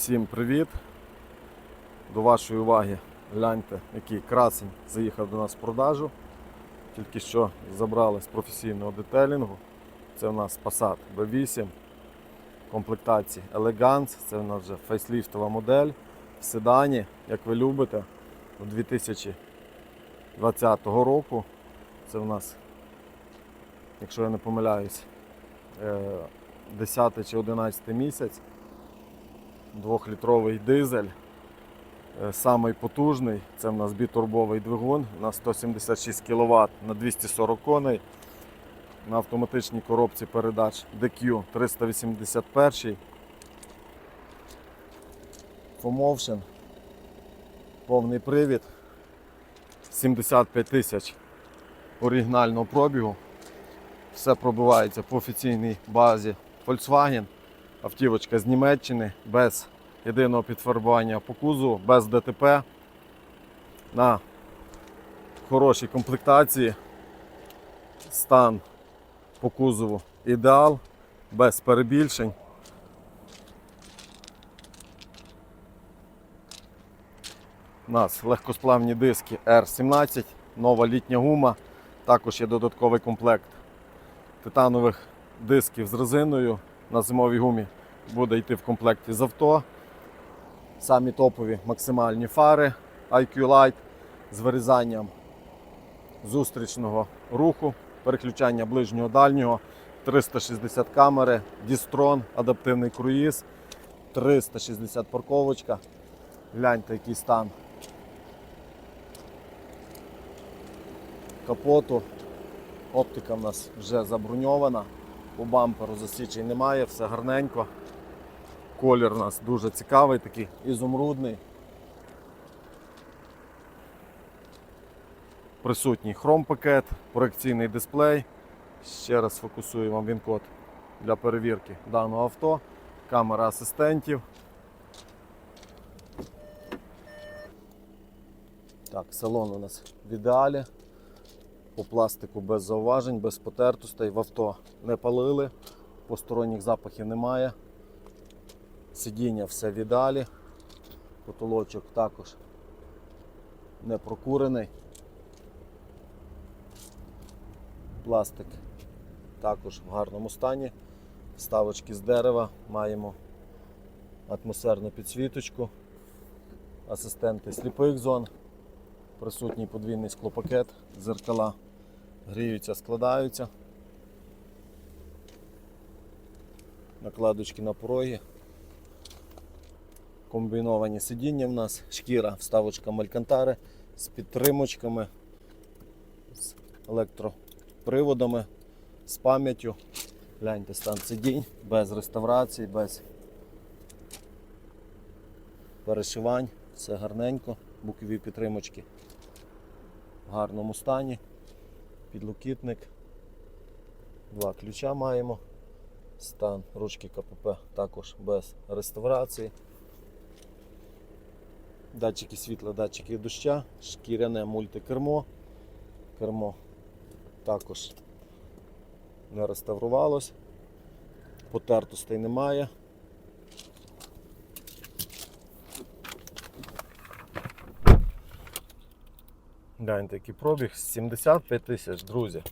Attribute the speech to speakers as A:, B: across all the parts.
A: Всім привіт! До вашої уваги гляньте, який красень заїхав до нас в продажу. Тільки що забрали з професійного детелінгу. Це у нас Passat B8 комплектації Elegance. Це у нас вже фейсліфтова модель в седані, як ви любите, у 2020 року. Це у нас, якщо я не помиляюсь, е, 10 чи 11 місяць. Двохлітровий дизель. Е, Самий потужний. Це в нас бітурбовий двигун на 176 кВт на 240 коней. На автоматичній коробці передач DQ 381. FOMotion. Повний привід. 75 тисяч оригінального пробігу. Все пробивається по офіційній базі Volkswagen. Автівочка з Німеччини без єдиного підфарбування по кузову, без ДТП. На хорошій комплектації. Стан по кузову ідеал, без перебільшень. У нас легкосплавні диски R17, нова літня гума, також є додатковий комплект титанових дисків з резиною на зимовій гумі буде йти в комплекті з авто. Самі топові максимальні фари IQ Light з вирізанням зустрічного руху, переключання ближнього дальнього, 360 камери, Дістрон, адаптивний круїз, 360 парковочка. Гляньте, який стан капоту. Оптика в нас вже заброньована. По бамперу засічень немає, все гарненько. Колір у нас дуже цікавий, такий ізумрудний. Присутній хром-пакет, проекційний дисплей. Ще раз фокусую вам він-код для перевірки даного авто, камера асистентів. Так, салон у нас в ідеалі. По пластику без зауважень, без потертостей. В авто не палили, посторонніх запахів немає. Сидіння все в ідеалі. Потолочок також не прокурений. Пластик також в гарному стані. Ставочки з дерева, маємо атмосферну підсвіточку, асистенти сліпих зон, присутній подвійний склопакет, зеркала гріються, складаються. Накладочки на пороги. Комбіновані сидіння в нас, шкіра, вставочка малькантари з підтримочками, з електроприводами, з пам'яттю. Гляньте стан сидінь, без реставрації, без перешивань, все гарненько, бокові підтримочки в гарному стані, підлокітник, два ключа маємо, стан ручки КПП також без реставрації. Датчики світла, датчики доща, шкіряне мультикермо. Кермо також не реставрувалось, потертостей немає. Гляньте, який пробіг 75 тисяч, друзі.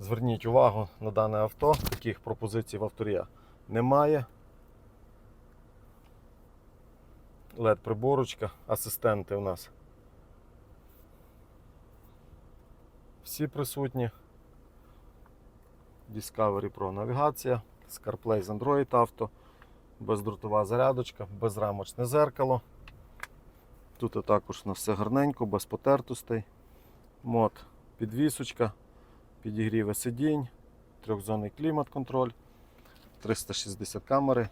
A: Зверніть увагу на дане авто, таких пропозицій в авторія немає. led приборочка, асистенти у нас. Всі присутні. Discovery Pro навігація, CarPlay з Android Auto, бездротова зарядочка, безрамочне зеркало. Тут також на все гарненько, без потертостей. Мод підвісочка, підігріве сидінь, трьохзонний клімат-контроль, 360 камери,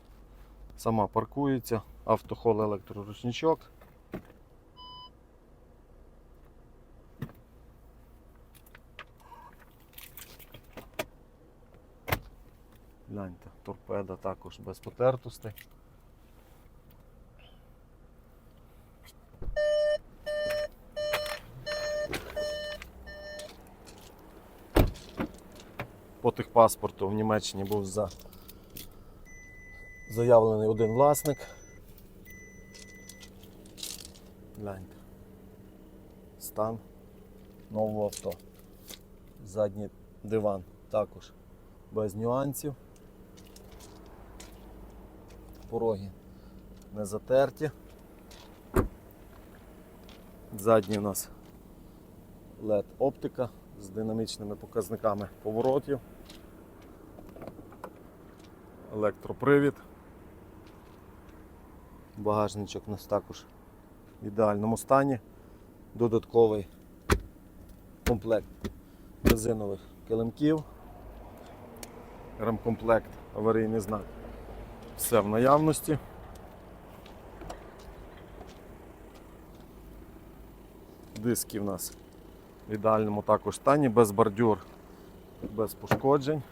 A: сама паркується, автохол електроручничок. Гляньте, торпеда також без потертостей. По техпаспорту в Німеччині був за... заявлений один власник. Гляньте. Стан нового авто. Задній диван також без нюансів. Пороги не затерті. Задній у нас LED оптика з динамічними показниками поворотів. Електропривід. Багажничок у нас також в ідеальному стані. Додатковий комплект резинових килимків. Ремкомплект, аварійний знак. Все в наявності. Диски в нас в ідеальному також стані, без бордюр, без пошкоджень.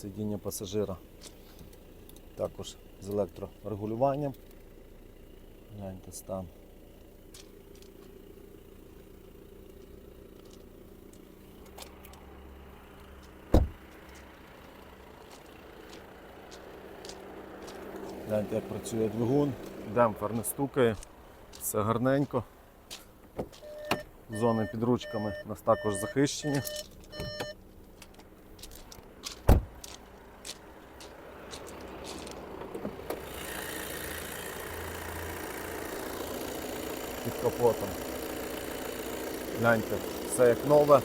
A: Сидіння пасажира також з електрорегулюванням. Гляньте стан. Гляньте, як працює двигун, демпфер не стукає, все гарненько. Зони під ручками у нас також захищені. Під капотом. Гляньте, все як нове,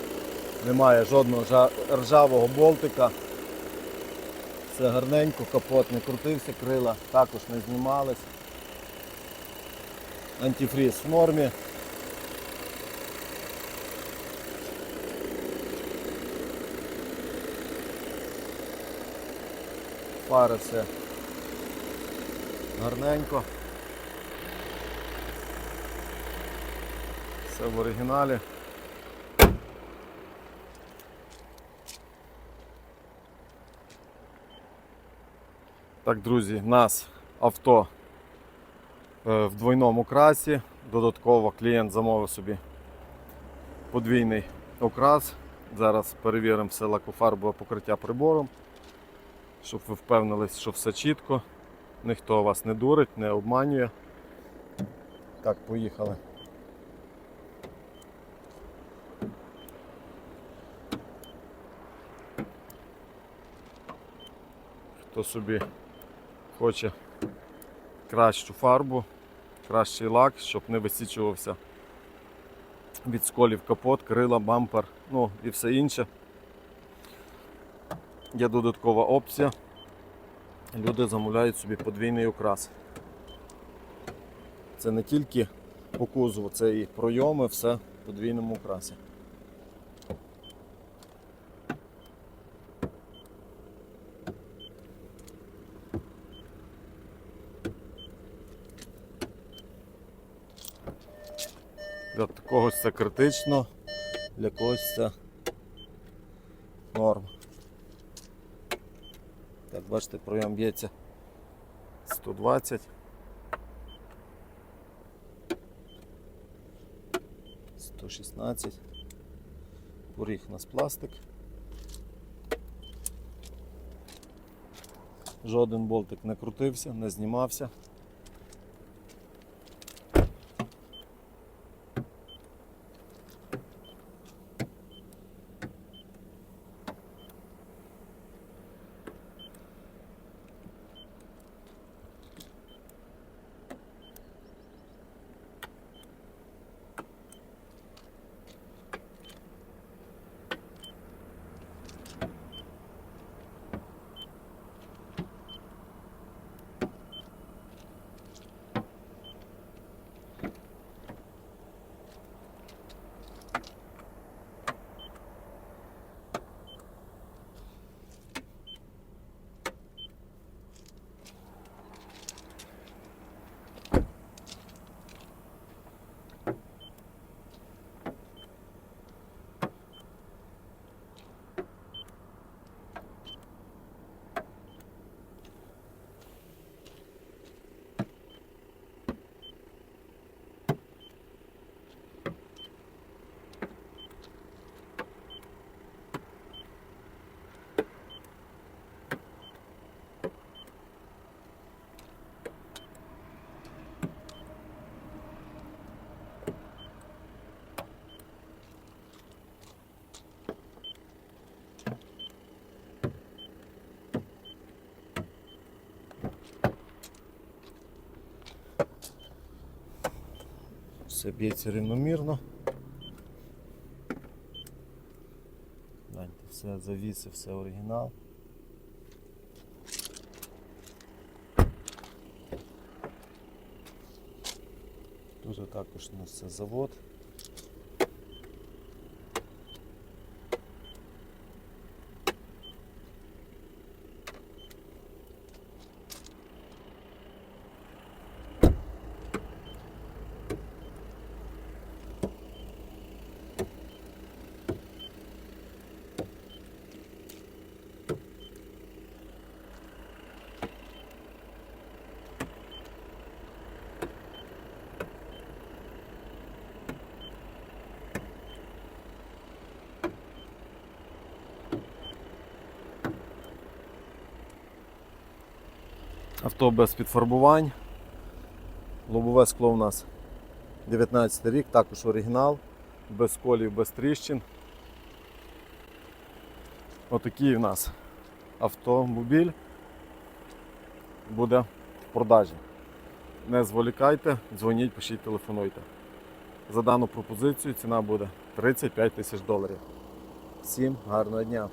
A: немає жодного ржавого болтика. Все гарненько, капот не крутився, крила також не знімались. Антифріз в нормі. Фари все гарненько. Все в оригіналі. Так, друзі, нас авто е, в двойному красі. Додатково клієнт замовив собі подвійний окрас. Зараз перевіримо все лакофарбове покриття прибором, щоб ви впевнились, що все чітко, ніхто вас не дурить, не обманює. Так, поїхали. Хто собі хоче кращу фарбу, кращий лак, щоб не висічувався від сколів капот, крила, бампер, ну і все інше. Є додаткова опція. Люди замовляють собі подвійний окрас. Це не тільки по кузову, це і пройоми, все в подвійному окрасі. Для когось це критично, для когось це норм. Так, бачите, пройом б'ється 120. 116. Поріг у нас пластик. Жоден болтик не крутився, не знімався. Все б'ється рівномірно. Гляньте, все завіси, все оригінал. Тут також у нас це завод. Авто без підфарбувань. Лобове скло у нас 19 рік, також оригінал, без колів, без тріщин. Отакий у нас автомобіль буде в продажі. Не зволікайте, дзвоніть, пишіть, телефонуйте. За дану пропозицію ціна буде 35 тисяч доларів. Всім гарного дня!